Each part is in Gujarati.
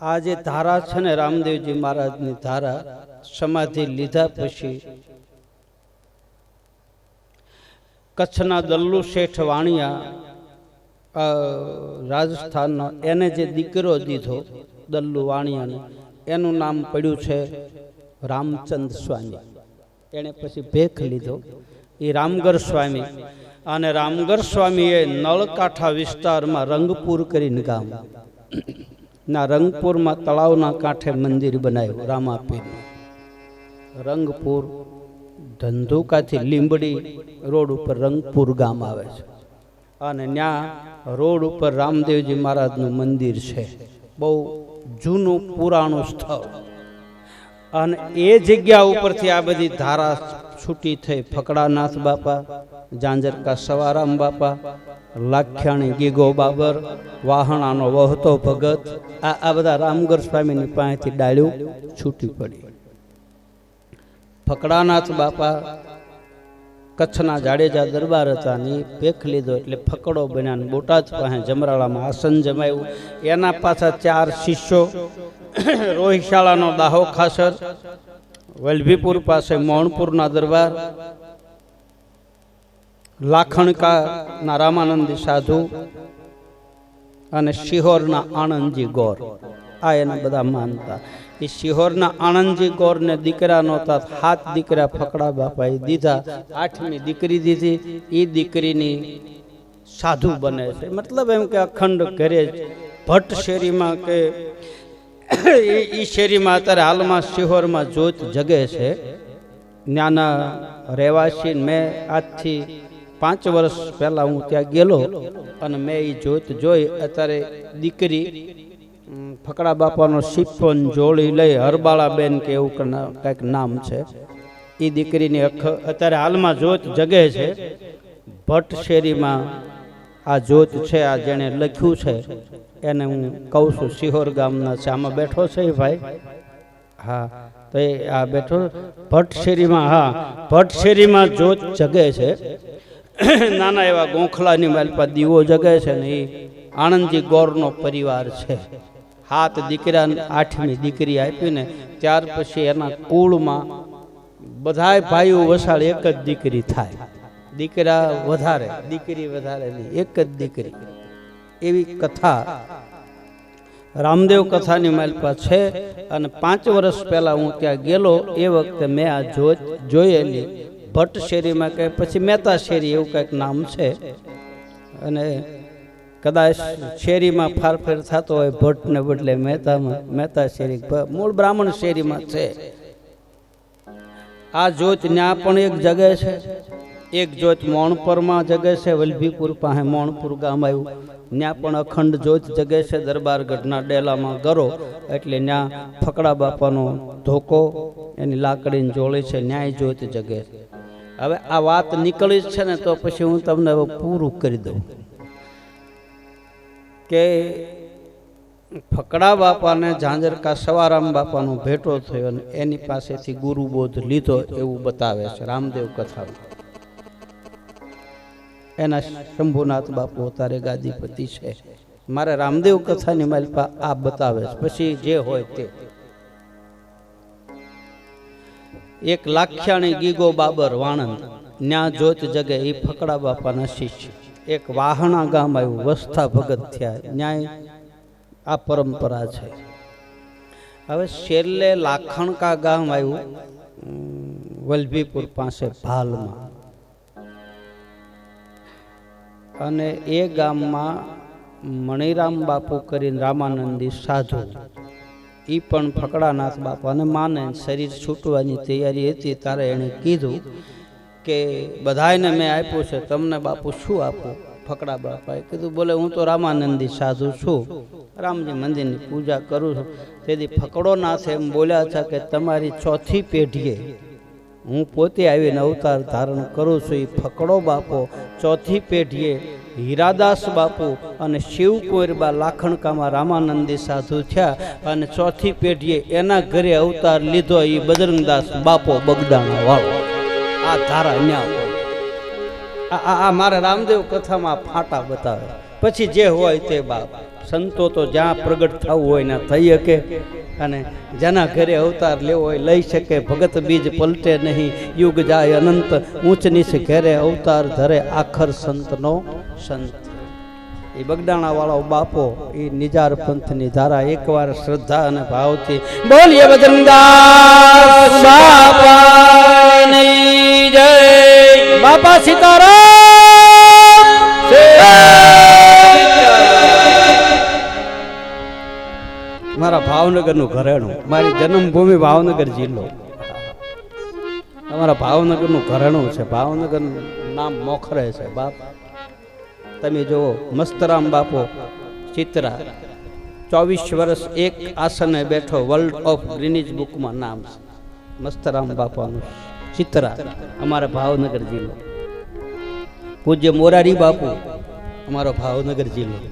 આ જે ધારા છે ને રામદેવજી મહારાજની ધારા સમાધિ લીધા પછી કચ્છના દલ્લુ શેઠ વાણિયા રાજસ્થાનનો, એને જે દીકરો દીધો દલ્લુ વાણિયાને, એનું નામ પડ્યું છે રામચંદ સ્વામી. એણે પછી ભેખ લીધો. એ રામગર સ્વામી. અને રામગર સ્વામીએ નળકાંઠા વિસ્તારમાં રંગપુર કરીને ગામ. ના, રંગપુરમાં તળાવના કાંઠે મંદિર બનાવ્યું, રામાપીરનું. રંગપુર, ધંધુકાથી લીંબડી રોડ ઉપર રંગપુર ગામ આવે છે. અને ત્યાં રોડ ઉપર રામદેવજી મહારાજનું મંદિર છે. બહુ જૂનું પુરાણું સ્થળ. અને એ જગ્યા ઉપરથી આ બધી ધારા છૂટી થઈ. ફકડાનાથ બાપા જાંજરકા સવારામ બાપા લાખ્યાણી ગીગો બાબર, વાહણાનો વહતો ભગત, આ આ બધા રામગર સ્વામીની પાસેથી ડાળ્યું, છૂટી પડી. ફકડાનાથ બાપા કચ્છના જાડેજા દરબાર હતા ને પેખ લીધો એટલે ફકડો બન્યા ને બોટાદ પાસે જમરાળામાં આસન જમાયું. એના પાછા ચાર શિષ્યો રોહિશાળાનો દાહો ખાસર, વલ્ભીપુર પાસે મોણપુરના દરબાર લાખણકાના રામાનંદી સાધુ અને શિહોરના આણંદજી ગોર. આ એના બધા માનતા. એ શિહોરના આણંદજી ગોરને દીકરા નહોતા, હાથ દીકરા ફકડા બાપાએ દીધા, આઠમી દીકરી દીધી એ દીકરીની સાધુ બને છે. મતલબ એમ કે અખંડ ઘરે ભટ્ટ શેરીમાં કે એ શેરીમાં અત્યારે હાલમાં શિહોરમાં જોત જગે છે. નાના રહેવાસી મેં આજથી પાંચ વર્ષ પહેલાં હું ત્યાં ગયેલો અને મેં એ જોત જોઈ અત્યારે દીકરી ફકડા બાપાનો સિફોન જોડી લઈ હરબાળા બેન કે એવું કંઈક નામ છે. એ દીકરીની અખ અત્યારે હાલમાં જોત જગે છે. ભટ્ટ શેરીમાં આ જોત છે, આ જેણે લખ્યું છે. એને હું કહું છું સિહોર ગામના છે. આમાં બેઠો છે ભાઈ? હા, તો એ આ બેઠો ભટ્ટ શેરીમાં હા ભટ્ટ શેરીમાં જોત જગે છે. નાના એવા ગોખલાની માલપા દીવો જગે છે ને એ આણંદજી ગોરનો પરિવાર છે. હાથ દીકરા આઠમી દીકરી આપી ને ત્યાર પછી એના કુળમાં બધાય ભાઈઓ વસાળ એક જ દીકરી થાય. દીકરા વધારે, દીકરી વધારે નહીં, એક જ દીકરી. એવી કથા રામદેવ કથાની માલપા છે અને પાંચ વર્ષ પહેલા હું ત્યાં ગયેલો, એ વખતે મેં આ જોયેલી ભટ્ટ શેરીમાં કે પછી મહેતા શેરી એવું કંઈક નામ છે. અને કદાચ શેરીમાં ફારફેર થતો હોય ભટ્ટને બદલે મહેતામાં, મહેતા શેરી મૂળ બ્રાહ્મણ શેરીમાં છે. આ જોત ત્યાં પણ એક જગ્યા છે. એક જોત મોણપુરમાં જગે છે, વલભીપુર પાસે મોણપુર ગામ આવ્યું. ત્યાં પણ અખંડ જોત જગે છે દરબારગઢના ડેલામાં ગરો, એટલે ત્યાં ફકડા બાપાનો ધોકો, એની લાકડીની જોડે છે, ન્યાય જોત જગે છે. હવે આ વાત નીકળી છે ને તો પછી હું તમને પૂરું કરી દઉં. કે ફકડા બાપાને ઝાંઝરકા સવારામ બાપાનો ભેટો થયો અને એની પાસેથી ગુરુબોધ લીધો એવું બતાવે છે રામદેવ કથા એના શંભુનાથ બાપુ તારે ગાદીપતિ છે. મારે રામદેવ કથાની માલિકા આ બતાવે છે. પછી જે હોય તે. એક લાખ્યાણી ગીગો બાબર વાણંદ, ન્યા જોત જગે એ ફકડા બાપાના શિષ્ય. એક વાહણા ગામ આવ્યું વસ્થા ભગત થયા ન્યાય આ પરંપરા છે. હવે છેલ્લે લાખણકા ગામ આવ્યું વલભીપુર પાસે ભાલમાં. અને એ ગામમાં મણિરામ બાપુ કરીને રામાનંદી સાધુ. એ પણ ફકડાનાથ બાપાને માને શરીર છૂટવાની તૈયારી હતી ત્યારે એણે કીધું કે બધાયને મેં આપ્યું છે, તમને બાપુ શું આપું? ફકડા બાપાએ કીધું, બોલે, હું તો રામાનંદી સાધુ છું. રામજી મંદિરની પૂજા કરું છું. તેથી ફકડો નાથે એમ બોલ્યા છે કે તમારી ચોથી પેઢીએ હું પોતે આવીને અવતાર ધારણ કરું છું એ ફકડો બાપો, ચોથી પેઢીએ હીરાદાસ બાપુ અને શિવકુંવરબા લાખણકામાં રામાનંદી સાધુ થયા અને ચોથી પેઢીએ એના ઘરે અવતાર લીધો એ બજરંગદાસ બાપો બગદાણા વાળો. આ ધારા ન્યા આ- આ મારા રામદેવ કથામાં ફાટા બતાવે. પછી જે હોય તે બાપ. સંતો તો જ્યાં પ્રગટ થવું હોય ને થઈ શકે. અને જેના ઘરે અવતાર લેવો હોય લઈ શકે. ભગત બીજ પલટે નહીં. યુગ જાય અનંત. ઊંચ ઘેરે અવતાર ધરે આખર સંતનો સંત. એ બગડાણા વાળો બાપો એ નિજાર પંથની ધારા એકવાર શ્રદ્ધા અને ભાવથી બોલીએ બાપા સીતારામ. મારા ભાવનગરનું ઘરેણું. મારી જન્મભૂમિ ભાવનગર જિલ્લો. તમારા ભાવનગરનું ઘરેણું છે. ભાવનગર નામ મોખરે છે, બાપ. તમે જુઓ, મસ્તરામ બાપો, ચિત્રા. ચોવીસ વર્ષ એક આસને બેઠો વર્લ્ડ ઓફ ગ્રીનિજ બુકમાં નામ છે. મસ્તરામ બાપાનું ચિત્રા અમારા ભાવનગર જિલ્લો. પૂજ્ય મોરારી બાપુ, અમારો ભાવનગર જિલ્લો.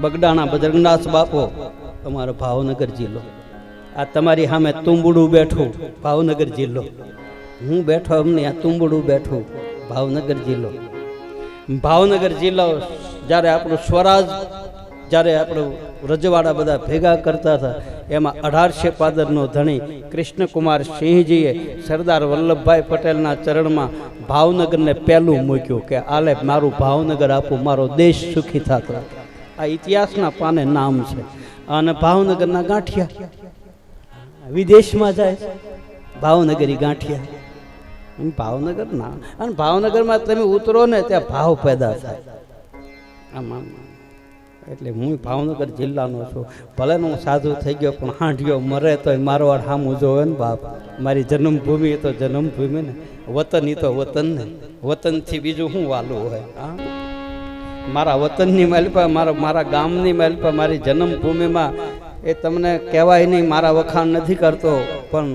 બગડાણા બજરંગનાથ બાપો અમારો ભાવનગર જિલ્લો. આ તમારી સામે તુંબડું બેઠું, ભાવનગર જિલ્લો. હું બેઠો અમને આ તુંબડું બેઠું, ભાવનગર જિલ્લો. ભાવનગર જિલ્લો જ્યારે આપણું સ્વરાજ, જ્યારે આપણું રજવાડા બધા ભેગા કરતા હતા, એમાં અઢારશે પાદરનો ધણી કૃષ્ણકુમાર સિંહજીએ સરદાર વલ્લભભાઈ પટેલના ચરણમાં ભાવનગરને પહેલું મૂક્યું કે, આલે મારું ભાવનગર આપું, મારો દેશ સુખી થાત. આ ઇતિહાસના પાને નામ છે. અને ભાવનગરના ગાંઠિયા. વિદેશમાં જાય, ભાવનગરી ગાંઠિયા. ભાવનગર ના અને ભાવનગરમાં તમે ઉતરો ને ત્યાં ભાવ પેદા થાય. આમ આમ એટલે હું ભાવનગર જિલ્લાનો છું. ભલે હું સાધુ થઈ ગયો, પણ હાંઢ્યો મરે તો મારો વાળ સામું જોવે ને બાપ. મારી જન્મભૂમિ એ તો જન્મભૂમિ ને. વતન એ તો વતન ને. વતનથી બીજું શું વાલું હોય? હા? મારા વતનની માલિપા મારા મારા ગામની માલિપા મારી જન્મભૂમિમાં એ તમને કહેવાય નહીં, મારા વખાણ નથી કરતો, પણ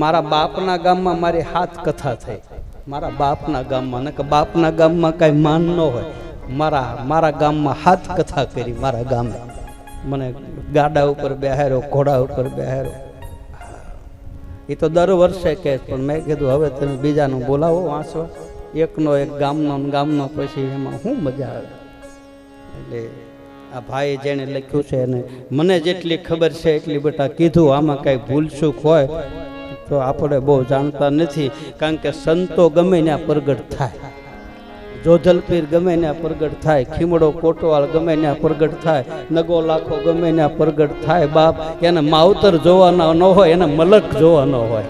મારા બાપના ગામમાં મારી હાથ કથા થઈ. મારા બાપના ગામમાં ને કે બાપના ગામમાં કાંઈ માન ન હોય. મારા મારા ગામમાં હાથ કથા કરી, મારા ગામે. મને ગાડા ઉપર બેહાર્યો, ઘોડા ઉપર બેહાર્યો. એ તો દર વર્ષે કહે પણ મેં કીધું, હવે તમે બીજાનું બોલાવો વાંચવા એકનો એક ગામનો ગામનો, પછી એમાં શું મજા આવે. એટલે આ ભાઈ જેણે લખ્યું છે અને મને જેટલી ખબર છે એટલી બેટા કીધું, આમાં કાંઈ ભૂલચૂક હોય તો આપણે બહુ જાણતા નથી, કારણ કે સંતો ગમે ત્યાં પ્રગટ થાય. જોધલપીર ગમે ત્યાં પ્રગટ થાય, ખીમડો કોટવાળ ગમે ત્યાં પ્રગટ થાય, નગો લાખો ગમે ત્યાં પ્રગટ થાય, બાપ એને માવતર જોવાના ન હોય, એને મલક જોવાનો હોય.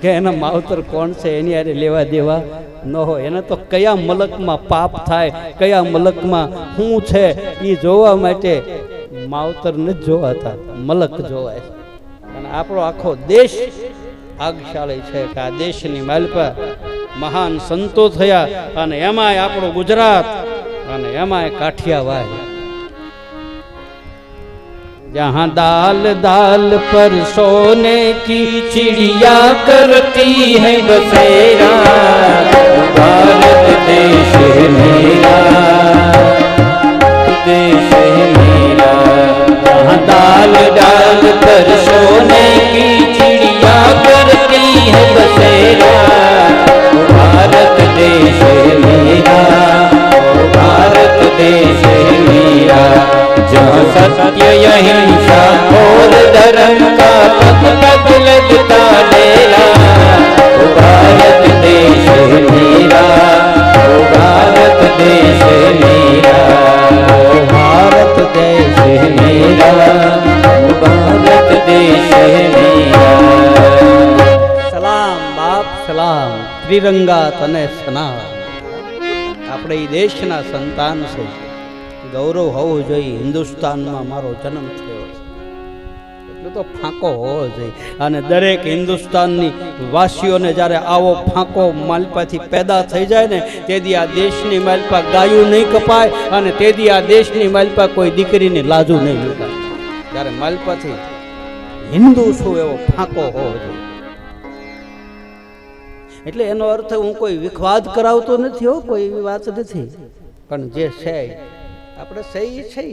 કે એના માવતર કોણ છે, એની હારે લેવા દેવા ન હોય એને તો કયા મલકમાં પાપ થાય કયા મલકમાં શું છે એ જોવા માટે માવતર નથી જોવાતા મલક જોવાય છે અને આપણો આખો દેશ ભાગશાળી છે કે આ દેશની માલપા મહાન સંતો થયા અને એમાંય આપણું ગુજરાત અને એમાંય કાઠિયાવાડ जहाँ दाल दाल पर सोने की चिड़िया करती है बसेरा ભારત દેશ મેરા દેશ મેરા દાલ ડાલ કરશો ને કી ત્રિરંગા તને સ્નાહ આપણે એ દેશના સંતાન છે. ગૌરવ હોવું જોઈએ. હિન્દુસ્તાનમાં મારો જન્મ થયો એટલો તો ફાંકો હોવો જોઈએ. અને દરેક હિન્દુસ્તાનની વાસીઓને જ્યારે આવો ફાંકો માલપાથી પેદા થઈ જાય ને, તેથી આ દેશની માલપા ગાયું નહીં કપાય અને તેથી આ દેશની માલપા કોઈ દીકરીને લાજુ નહીં લૂંટાય. ત્યારે માલપાથી હિન્દુ છું એવો ફાંકો હોવો જોઈએ. એટલે એનો અર્થ હું કોઈ વિખવાદ કરાવતો નથી હો, કોઈ એવી વાત નથી. પણ જે છે, આપણે સહી છે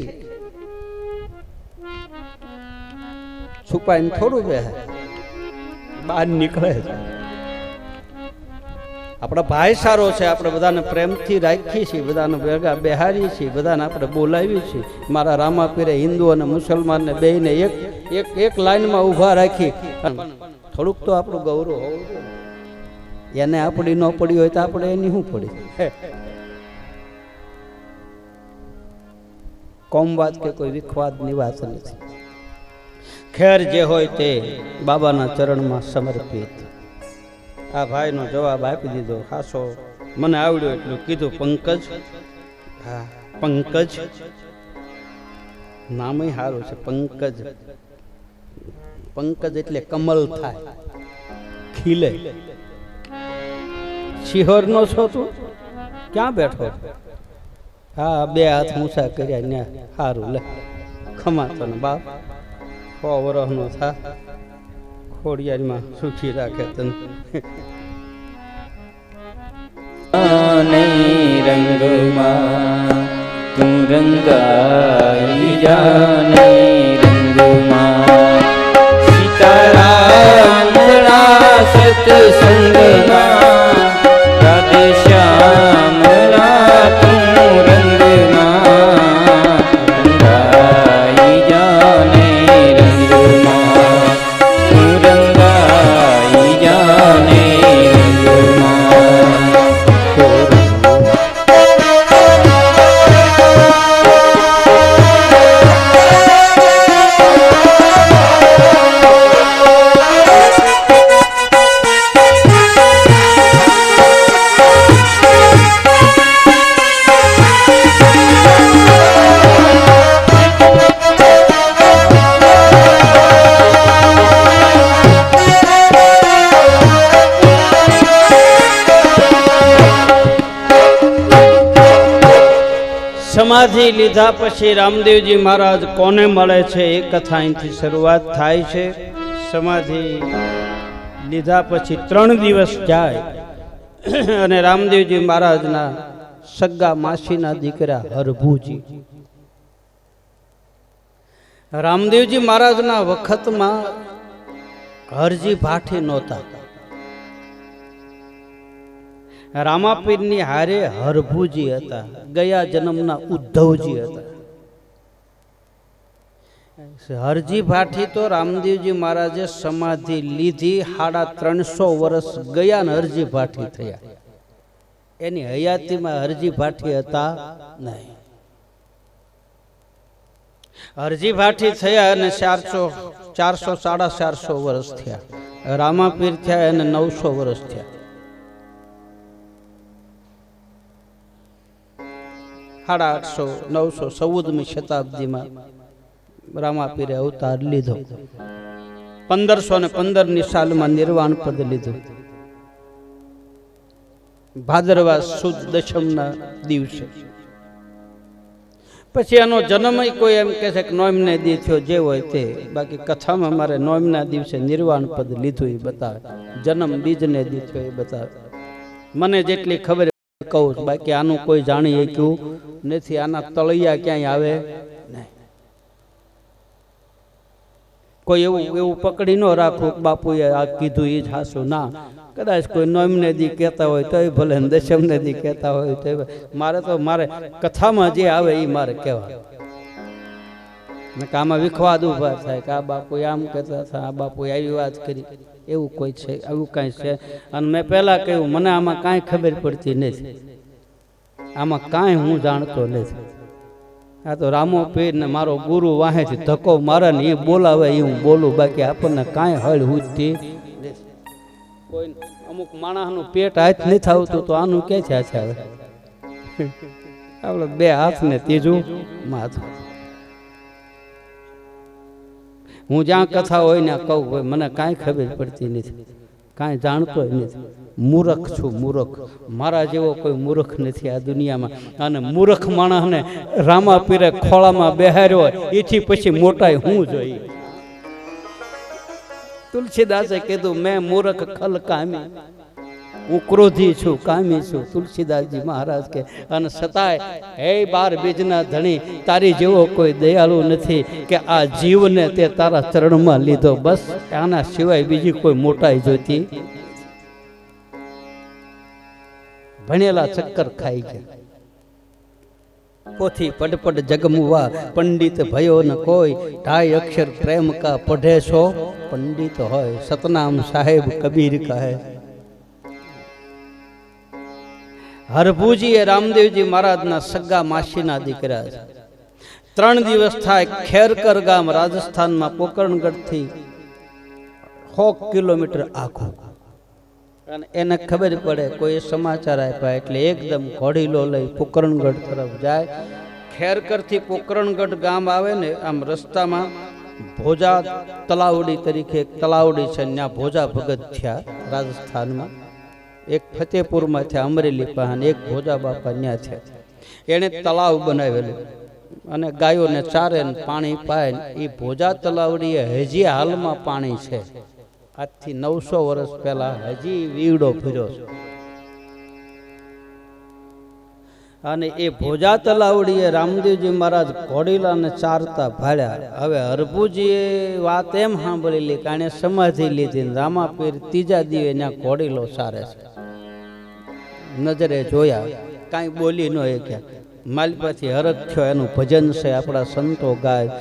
છુપાઈને થોડું બે બહાર નીકળે છે. આપણો ભાઈ સારો છે, આપણે બધાને પ્રેમથી રાખીએ છીએ, બધાને ભેગા બેહારીએ છીએ, બધાને આપણે બોલાવીએ છીએ. મારા રામાપીરે હિન્દુ અને મુસલમાનને બેને એક એક એક લાઈનમાં ઊભા રાખી. થોડુંક તો આપણું ગૌરવ હોવું જોઈએ. એને આપણી ન પડી હોય તો આપણે એની શું પડી? કોમવાદ કે કોઈ વિખવાદની વાત નથી. ખેર જે હોય તે બાબાના ચરણમાં સમર્પિત. આ ભાઈનો જવાબ આપી દીધો ખાસો મને આવડ્યો એટલું કીધું પંકજ. હા, પંકજ. નામય સારું છે, પંકજ. પંકજ એટલે કમલ થાય. ખીલે. શિહોરનો છો તું? ક્યાં બેઠો? હા, બે હાથ ઊંચા કર્યા ને સારું લે. ખમાતો ને બાપ. સો વરસનો થા. ખોડિયારમાં સુખી રાખે તને. રંગમાં તું રંગાઈ જાને રંગમાં. સીતારામ સત્સંગમાં સમાધિ લીધા પછી રામદેવજી મહારાજ કોને મળે છે એ કથા અહીંથી શરૂઆત થાય છે. સમાધિ લીધા પછી ત્રણ દિવસ જાય અને રામદેવજી મહારાજના સગ્ગા માસીના દીકરા હરભુજી. રામદેવજી મહારાજના વખતમાં હરજી ભાઠી નહોતા. રામાપીરની હારે હરભુજી હતા, ગયા જન્મના ઉદ્ધવજી હતા. હરજી ભાઠી તો રામદેવજી મહારાજે સમાધિ લીધી સાડા ત્રણસો વર્ષ ગયા ને હરજી ભાઠી થયા. એની હયાતીમાં હરજી ભાઠી હતા નહીં. હરજી ભાઠી થયા અને ચારસો ચારસો, સાડા ચારસો વર્ષ થયા. રામાપીર થયા એને નવસો વર્ષ થયા. સાડા આઠસો નવસો ચૌદમી શતાબ્દીમાં રામાપીરે અવતાર લીધો. પંદરસો ને પંદરની સાલમાં નિર્વાણ પદ લીધું. ભાદરવા સુદ દશમના દિવસે. પછી એનો જન્મ કોઈ એમ કે છે કે નોમના દી થયો જે હોય તે. બાકી કથામાં મારે નોમના દિવસે નિર્વાણ પદ લીધું એ બતાવે. જન્મ બીજને દી થયો એ બતાવે. મને જેટલી ખબર કહું છું. બાકી આનું કોઈ જાણી શક્યું નથી, આના તળિયા ક્યાંય આવે નહીં. કોઈ એવું એવું પકડી ન રાખવું બાપુએ આ કીધું એ જ હાસું. ના, કદાચ કોઈ નોમને દી કહેતા હોય તોય ભલે દશમને દી કહેતા હોય તો મારે તો, મારે કથામાં જે આવે એ મારે કહેવા. આમાં વિખવાદ ઊભા થાય કે આ બાપુ આમ કહેતા હતા, આ બાપુ આવી વાત કરી. એવું કોઈ છે એવું કાંઈ છે. અને મેં પહેલાં કહ્યું, મને આમાં કાંઈ ખબર પડતી નથી. આમાં કાંઈ હું જાણતો નથી. આ તો રામો પીર ને મારો ગુરુ વાહેથી ધક્કો મારે ને એ બોલાવે એ હું બોલું, બાકી આપણને કાંઈ હળ હુજતી કોઈ અમુક માણસનું પેટ હાથ નહીં થતું તો આનું કે છે આવે આપણે બે હાથ ને ત્રીજું માથું. હું જ્યાં કથા હોય ને કહું હોય મને કાંઈ ખબર પડતી નથી, કાંઈ જાણતો નથી. મૂરખ છું, મૂરખ. મારા જેવો કોઈ મૂર્ખ નથી આ દુનિયામાં. અને મૂર્ખ માણસને રામા પીરે ખોળામાં બેહાર્યો એથી પછી મોટાઈ હું જોઈએ તુલસીદાસે કીધું, મેં મૂર્ખ ખલ કામી હું ક્રોધી છું, કામી છું, તુલસીદાસજી મહારાજ કે, અને છતાંય હે બાર બીજના ધણી, તારી જેવો કોઈ દયાળુ નથી કે આ જીવને તે તારા ચરણમાં લીધો. બસ, આના સિવાય બીજી કોઈ મોટાઈ જોતી ભણેલા ચક્કર ખાઈ ગયા. પોથી પડપડ જગમુવા, પંડિત ભયો ન કોઈ ઢાઈ અક્ષર પ્રેમ કા પઢે છો? પંડિત હોય, સતનામ સાહેબ કબીર કહે. હરભુજી એ રામદેવજી મહારાજના સગા માસીના દીકરા છે. ત્રણ દિવસ થાય ખેરકર ગામ રાજસ્થાનમાં પોકરણગઢથી સો કિલોમીટર આખું એને ખબર પડે કોઈ સમાચાર આપ્યા એટલે એકદમ ઘોડીલો લઈ પોકરણગઢ તરફ જાય. ખેરકરથી પોકરણગઢ ગામ આવે ને આમ રસ્તામાં ભોજા તલાવડી તરીકે એક તલાવડી છે ત્યાં ભોજા ભગત થયા રાજસ્થાનમાં. એક ફતેપુરમાં છે, અમરેલી પહાન એક ભોજા બાપા ત્યાં છે. એણે તળાવ બનાવેલું અને ગાયોને ચારે પાણી પાય એ ભોજા તલાવડીએ હજી હાલમાં પાણી છે. આજથી નવસો વર્ષ પહેલા હજી વીવડો ફર્યો છે. અને એ ભોજા તલાવડીએ રામદેવજી મહારાજ ઘોડીલાને ચારતા ભાળ્યા. હવે હરભુજીએ વાત એમ સાંભળેલી કે આણે સમાધિ લીધી રામાપીર ત્રીજા દીવે ત્યાં ઘોડીલો ચારે છે. નજરે જોયા, કાંઈ બોલી ન કે માલપાથી હરખ થયો, એનું ભજન છે, આપણા સંતો ગાય.